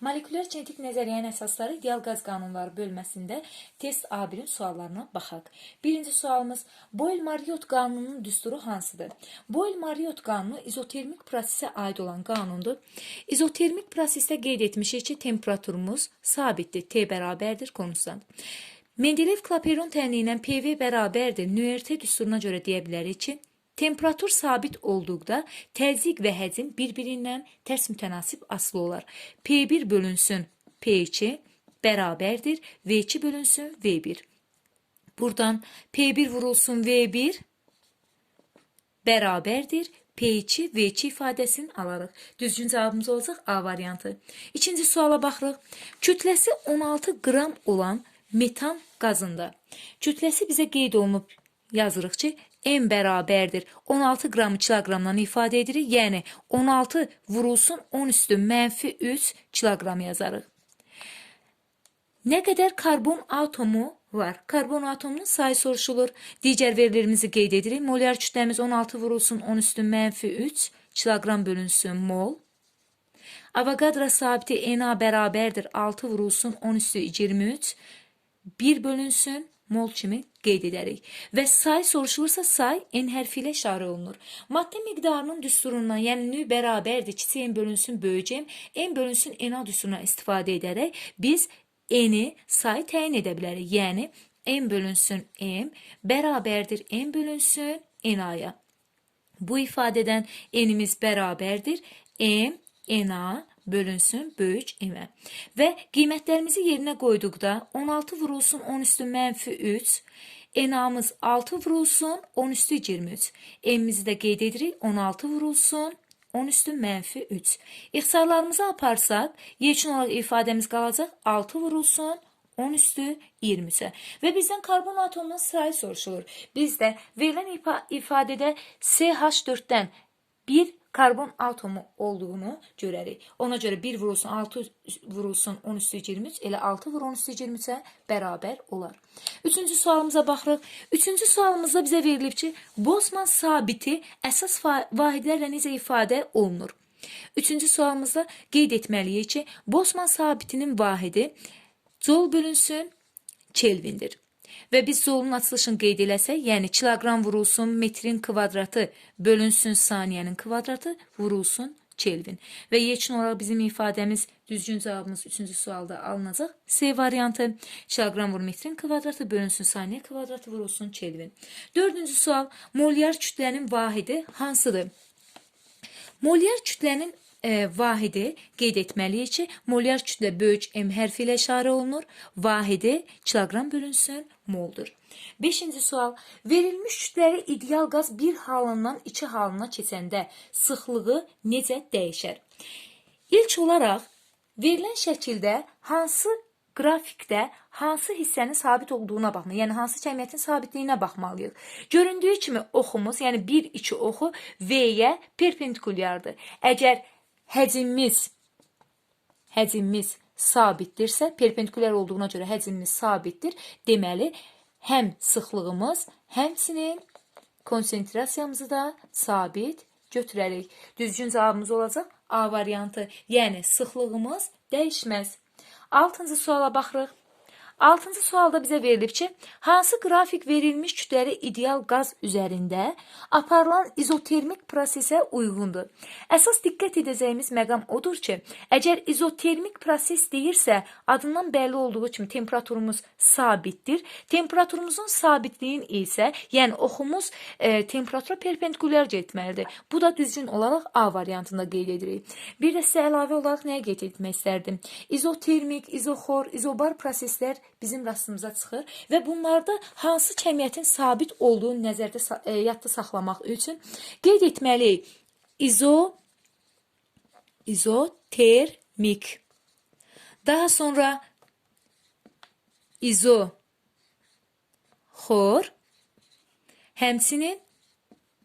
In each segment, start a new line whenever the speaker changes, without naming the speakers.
Moleküler genetik nəzəriyyənin əsasları ideal qaz qanunları bölməsində test A1-in suallarına baxaq. Birinci sualımız Boyle-Marriott qanununun düsturu hansıdır? Boyle-Marriott qanunu izotermik prosesə aid olan qanundur. İzotermik prosesdə qeyd etmişik ki, temperaturumuz sabitdir. T bərabərdir konstant. Mendeleev Klaperon tənliyi ilə PV bərabərdir. Nöerte düsturuna görə deyə bilərik ki, Temperatur sabit olduqda təzyiq və həcm bir-birindən tərs mütənasib asılı olar. P1 bölünsün P2 bərabərdir. V2 bölünsün V1. Buradan P1 vurulsun V1 bərabərdir. P2, V2 ifadəsini alarıq. Düzgün cavabımız olacaq A variantı. İkinci suala baxırıq. Kütləsi 16 qram olan metan qazında. Kütləsi bizə qeyd olunub yazırıq ki, M bərabərdir. 16 qramı kiloqramdan ifadə edirik. Yəni 16 vurulsun 10 üstü mənfi 3 kiloqram yazarıq. Nə qədər karbon atomu var? Karbon atomunun sayı soruşulur. Digər verilərimizi qeyd edirik. Molyar kütləmiz 16 vurulsun 10 üstü mənfi 3 kiloqram bölünsün mol. Avogadro sabiti Na bərabərdir 6 vurulsun 10 üstü 23 1 bölünsün mol kimi qeyd edərik. Və say soruşulursa say n hərfi ilə işarə olunur. Maddə miqdarının düsturundan, yəni nü bərabərdir, kiçik n bölünsün böyük m, n bölünsün na düsturuna istifadə edərək biz n-i say təyin edə bilərik. Yəni n bölünsün m bərabərdir n bölünsün na-ya. Bu ifadədən n-imiz bərabərdir m na bölünsün böyük m-ə. Və qiymətlərimizi yerinə qoyduqda 16 vurulsun 10 üstü mənfi 3, enamız 6 vurulsun 10 üstü 23. M-mizi də qeyd edirik 16 vurulsun 10 üstü mənfi 3. İxtisarlarımızı aparsaq, yekun olaraq ifadəmiz qalacaq 6 vurulsun 10 üstü 20-sə. Və bizdən karbon atomunun sayı soruşulur. Bizdə verilən ifa ifadədə CH4-dən bir karbon atomu olduğunu görərik. Ona görə 1 vurulsun 6 vurulsun 10 üstü 23 elə 6 vur 10 üstü 23-ə bərabər olar. Üçüncü sualımıza baxırıq. Üçüncü sualımızda bizə verilib ki, Bosman sabiti əsas vahidlərlə necə ifadə olunur? Üçüncü sualımızda qeyd etməliyik ki, Bosman sabitinin vahidi Joule bölünsün Kelvindir. Və biz zolun açılışını qeyd eləsək, yəni kiloqram vurulsun metrin kvadratı bölünsün saniyənin kvadratı vurulsun Kelvin. Və yekun olaraq bizim ifadəmiz düzgün cavabımız 3-cü sualda alınacaq. C variantı kiloqram vur metrin kvadratı bölünsün saniyə kvadratı vurulsun Kelvin. Dördüncü sual molyar kütlənin vahidi hansıdır? Molyar kütlənin vahidi qeyd etməliyik ki, molyar kütlə böyük M hərfi ilə işarə olunur. Vahidi kiloqram bölünsün moldur. 5-ci sual. Verilmiş kütləli ideal qaz bir halından iki halına keçəndə sıxlığı necə dəyişər? İlk olaraq verilən şəkildə hansı qrafikdə hansı hissənin sabit olduğuna baxma, yəni hansı kəmiyyətin sabitliyinə baxmalıyıq. Göründüyü kimi oxumuz, yəni 1-2 oxu V-yə perpendikulyardır. Əgər həcmimiz həcmimiz sabitdirsə, perpendikulyar olduğuna görə həcmimiz sabitdir. Deməli, həm sıxlığımız, həmçinin konsentrasiyamızı da sabit götürərik. Düzgün cavabımız olacaq A variantı. Yəni sıxlığımız dəyişməz. 6-cı suala baxırıq. 6-cı sualda bizə verilib ki, hansı qrafik verilmiş kütləli ideal qaz üzərində aparılan izotermik prosesə uyğundur? Əsas diqqət edəcəyimiz məqam odur ki, əgər izotermik proses deyirsə, adından bəlli olduğu kimi temperaturumuz sabitdir. Temperaturumuzun sabitliyin isə, yəni oxumuz e, temperatura perpendikulyar getməlidir. Bu da düzgün olaraq A variantında qeyd edirik. Bir də sizə əlavə olaraq nəyə qeyd etmək istərdim? İzotermik, izoxor, izobar proseslər bizim rastımıza çıxır və bunlarda hansı kəmiyyətin sabit olduğunu nəzərdə e, yadda saxlamaq üçün qeyd etməliyik. İzo izotermik. Daha sonra izo xor həmçinin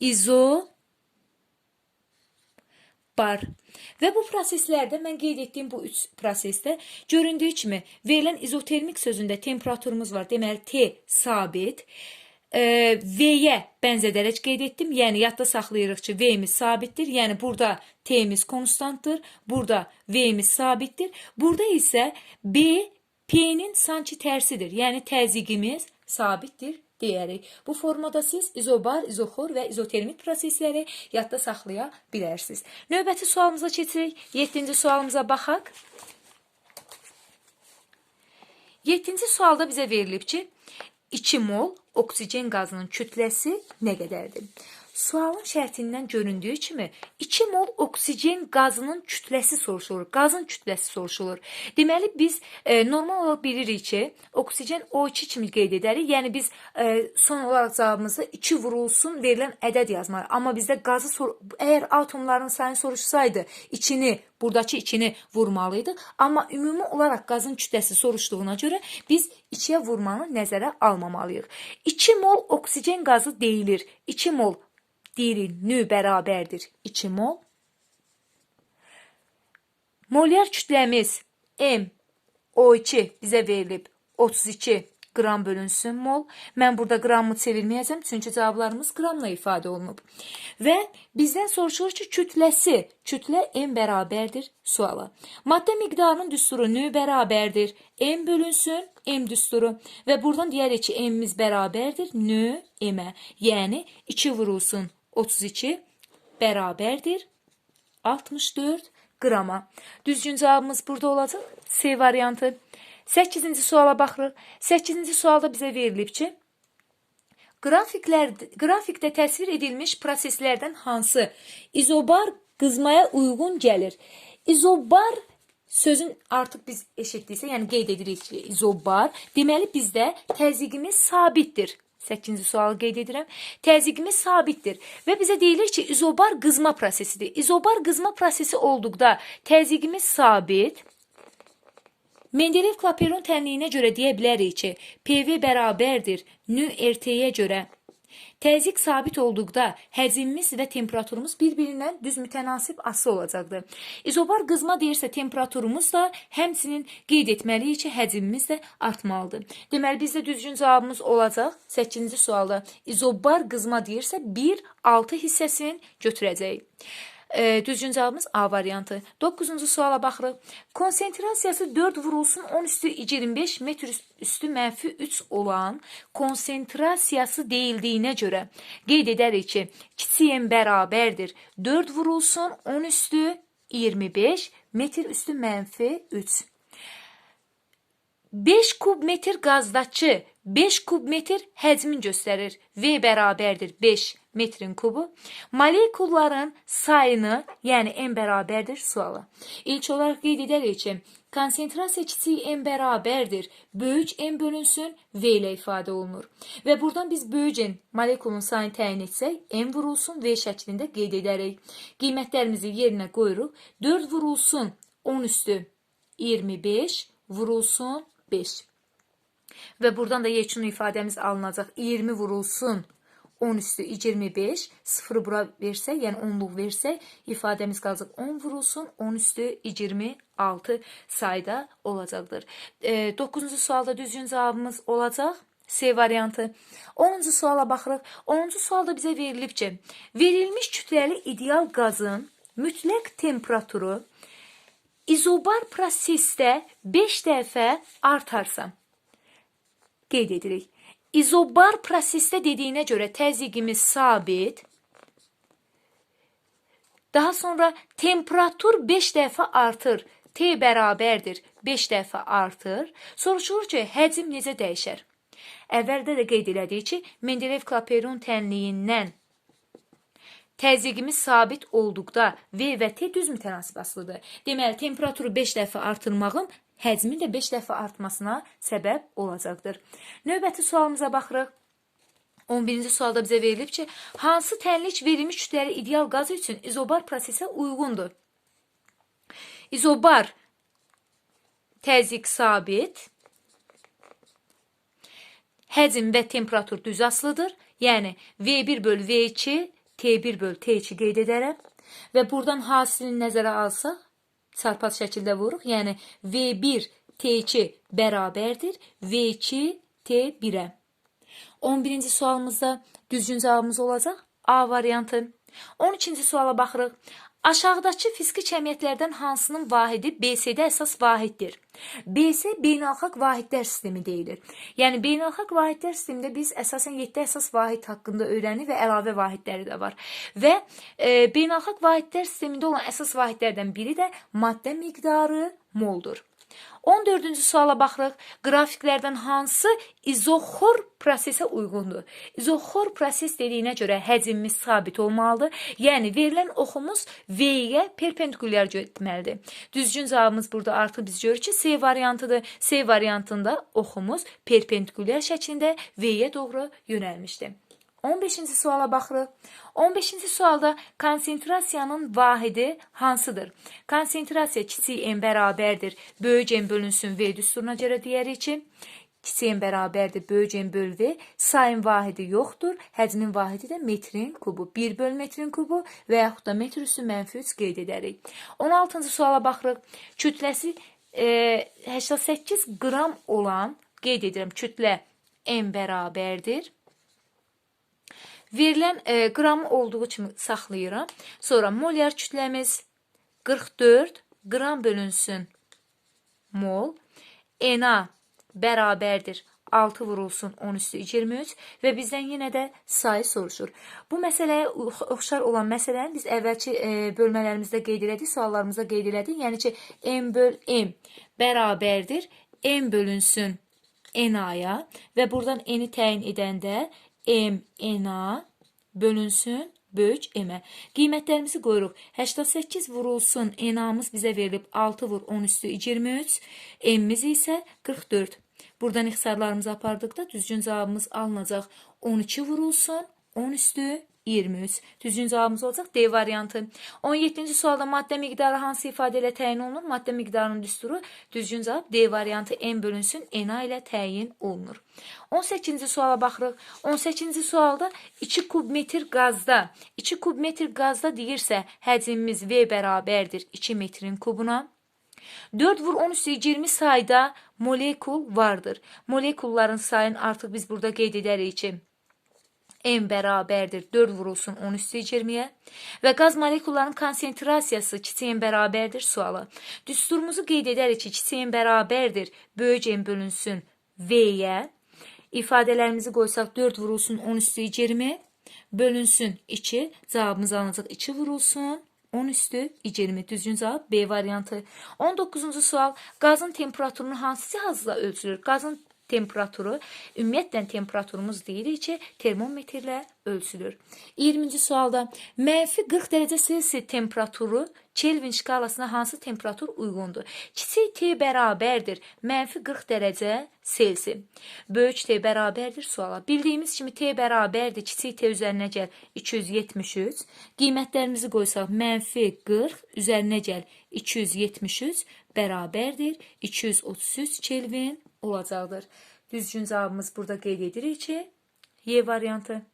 izo bar. Və bu proseslərdə mən qeyd etdiyim bu üç prosesdə göründüyü kimi verilən izotermik sözündə temperaturumuz var. Deməli T sabit. e, V-yə bənzədərək qeyd etdim. Yəni yadda saxlayırıq ki, V-miz sabitdir. Yəni burada T-miz konstantdır. Burada V-miz sabitdir. Burada isə B P-nin sanki tərsidir. Yəni təzyiqimiz sabitdir deyərik. Bu formada siz izobar, izoxor və izotermik prosesləri yadda saxlaya bilərsiniz. Növbəti sualımıza keçirik. 7-ci sualımıza baxaq. 7-ci sualda bizə verilib ki, 2 mol oksigen qazının kütləsi nə qədərdir? Sualın şərtindən göründüyü kimi 2 mol oksigen qazının kütləsi soruşulur. Qazın kütləsi soruşulur. Deməli biz e, normal olaraq bilirik ki, oksigen O2 kimi qeyd edərik. Yəni biz e, son olaraq cavabımızda 2 vurulsun verilən ədəd yazmalıyıq. Amma bizdə qazı sor əgər atomların sayını soruşsaydı, içini buradakı içini vurmalıydı. Amma ümumi olaraq qazın kütləsi soruşduğuna görə biz ikiyə vurmanı nəzərə almamalıyıq. 2 mol oksigen qazı deyilir. 2 mol deyirik nü bərabərdir 2 mol. Molyar kütləmiz M O2 bizə verilib 32 qram bölünsün mol. Mən burada qramı çevirməyəcəm, çünki cavablarımız qramla ifadə olunub. Və bizdən soruşulur ki, kütləsi, kütlə M bərabərdir suala. Maddə miqdarının düsturu nü bərabərdir M bölünsün M düsturu və buradan deyərik ki, M-miz bərabərdir nü M-ə. Yəni 2 vurulsun 32 bərabərdir 64 qrama. Düzgün cavabımız burada olacaq. C variantı. 8-ci suala baxırıq. 8-ci sualda bizə verilib ki, Qrafiklər, qrafikdə təsvir edilmiş proseslərdən hansı izobar qızmaya uyğun gəlir? İzobar sözün artıq biz eşitdiksə, yəni qeyd edirik ki, izobar, deməli bizdə təzyiqimiz sabitdir. 8-ci sualı qeyd edirəm. Təzyiqimiz sabitdir və bizə deyilir ki, izobar qızma prosesidir. İzobar qızma prosesi olduqda təzyiqimiz sabit, Mendeleev Klaperon tənliyinə görə deyə bilərik ki, PV bərabərdir nü RT-yə görə. Təzyiq sabit olduqda həcmimiz və temperaturumuz bir-birindən düz mütənasib asılı olacaqdır. İzobar qızma deyirsə temperaturumuz da həmçinin qeyd etməliyik ki, həcmimiz də artmalıdır. Deməli bizdə düzgün cavabımız olacaq 8-ci sualda. İzobar qızma deyirsə 1 6 hissəsini götürəcəyik. E, düzgün cavabımız A variantı. 9-cu suala baxırıq. Konsentrasiyası 4 vurulsun 10 üstü 25 metr üstü mənfi 3 olan konsentrasiyası deyildiyinə görə qeyd edərik ki, kiçik m bərabərdir. 4 vurulsun 10 üstü 25 metr üstü mənfi 3. 5 kub metr qazdakı 5 kub metr həcmin göstərir. V bərabərdir 5 metrin kubu. Molekulların sayını, yəni M bərabərdir sualı. İlk olaraq qeyd edərik ki, konsentrasiya kiçik M bərabərdir. Böyük M bölünsün V ilə ifadə olunur. Və buradan biz böyük N molekulun sayını təyin etsək, M vurulsun V şəklində qeyd edərik. Qiymətlərimizi yerinə qoyuruq. 4 vurulsun 10 üstü 25 vurulsun 5. Və buradan da yekun ifadəmiz alınacaq. 20 vurulsun 10 üstü 25, 0 bura versək, yəni 10-luq versək, ifadəmiz qalacaq 10 vurulsun, 10 üstü 26 sayda olacaqdır. E, 9-cu sualda düzgün cavabımız olacaq. C variantı. 10-cu suala baxırıq. 10-cu sualda bizə verilib ki, verilmiş kütləli ideal qazın mütləq temperaturu izobar prosesdə 5 dəfə artarsa, qeyd edirik. İzobar prosesdə dediyinə görə təzyiqimiz sabit. Daha sonra temperatur 5 dəfə artır. T bərabərdir 5 dəfə artır. Soruşulur ki, həcm necə dəyişər? Əvvəldə də qeyd elədik ki, Mendeleev Klaperon tənliyindən təzyiqimiz sabit olduqda V və T düz mütənasib asılıdır. Deməli, temperaturu 5 dəfə artırmağım həcmin də 5 dəfə artmasına səbəb olacaqdır. Növbəti sualımıza baxırıq. 11-ci sualda bizə verilib ki, hansı tənlik verilmiş kütləli ideal qaz üçün izobar prosesə uyğundur? İzobar təzyiq sabit, həcm və temperatur düz asılıdır. Yəni V1 böl V2, T1 böl T2 qeyd edərəm. Və buradan hasilini nəzərə alsaq, çarpaz şəkildə vururuq. Yəni V1 T2 bərabərdir V2 T1-ə. 11-ci sualımızda düzgün cavabımız olacaq A variantı. 13-ci suala baxırıq. Aşağıdakı fiziki cəmiyyətlərdən hansının vahidi BC-də əsas vahiddir? BC beynəlxalq vahidlər sistemi deyilir. Yəni beynəlxalq vahidlər sistemində biz əsasən 7 əsas vahid haqqında öyrənirik və əlavə vahidləri də var. Və e, beynəlxalq vahidlər sistemində olan əsas vahidlərdən biri də maddə miqdarı moldur. 14-cü suala baxırıq. Qrafiklərdən hansı izoxor prosesə uyğundur? İzoxor proses dediyinə görə həcmimiz sabit olmalıdır. Yəni verilən oxumuz V-yə perpendikulyar getməlidir. Düzgün cavabımız burada artıq biz görürük ki, C variantıdır. C variantında oxumuz perpendikulyar şəklində V-yə doğru yönəlmişdir. 15-ci suala baxırıq. 15-ci sualda konsentrasiyanın vahidi hansıdır? Konsentrasiya kiçik n bərabərdir. Böyük n bölünsün v düsturuna görə deyərik ki, kiçik n bərabərdir. Böyük n böl v. Sayın vahidi yoxdur. Həcmin vahidi də metrin kubu. 1 böl metrin kubu və yaxud da metr üstü mənfi 3 qeyd edərik. 16-cı suala baxırıq. Kütləsi e, 88 qram olan qeyd edirəm kütlə n bərabərdir. Verilən e, qram olduğu kimi saxlayıram. Sonra molyar kütləmiz 44 qram bölünsün mol. Na bərabərdir 6 vurulsun 10 üstü 23 və bizdən yenə də sayı soruşur. Bu məsələyə ox- oxşar olan məsələni biz əvvəlki e, bölmələrimizdə qeyd elədik, suallarımızda qeyd elədik. Yəni ki, m böl m bərabərdir m bölünsün na-ya və buradan n-i təyin edəndə m na bölünsün böyük m-ə. Qiymətlərimizi qoyuruq. 88 vurulsun n-amız bizə verilib 6 vur 10 üstü 23, m-miz isə 44. Buradan ixtisarlarımızı apardıqda düzgün cavabımız alınacaq. 12 vurulsun 10 üstü 23. Düzgün cavabımız olacaq D variantı. 17-ci sualda maddə miqdarı hansı ifadə ilə təyin olunur? Maddə miqdarının düsturu düzgün cavab D variantı n bölünsün na ilə təyin olunur. 18-ci suala baxırıq. 18-ci sualda 2 kub metr qazda, 2 kub metr qazda deyirsə həcmimiz V bərabərdir 2 metrin kubuna. 4 vur 10 üstü 20 sayda molekul vardır. Molekulların sayını artıq biz burada qeyd edərik ki, M bərabərdir 4 vurulsun 10 üstü 20-yə və qaz molekullarının konsentrasiyası kiçik M bərabərdir sualı. Düsturumuzu qeyd edərik ki, kiçik M bərabərdir böyük M bölünsün V-yə. İfadələrimizi qoysaq. 4 vurulsun 10 üstü 20 bölünsün 2 cavabımız alınacaq. 2 vurulsun 10 üstü 20 düzgün cavab B variantı. 19-cu sual. Qazın temperaturunu hansı cihazla ölçülür? Qazın temperaturu ümumiyyətlə temperaturumuz deyirik ki, termometrlə ölçülür. 20-ci sualda mənfi 40 dərəcə Selsi temperaturu Kelvin şkalasına hansı temperatur uyğundur? Kiçik T bərabərdir mənfi 40 dərəcə Selsi. Böyük T bərabərdir suala. Bildiyimiz kimi T bərabərdir kiçik T üzərinə gəl 273. Qiymətlərimizi qoysaq mənfi 40 üzərinə gəl 273 bərabərdir 233 Kelvin olacaqdır. Düzgün cavabımız burada qeyd edirik ki, Y variantı.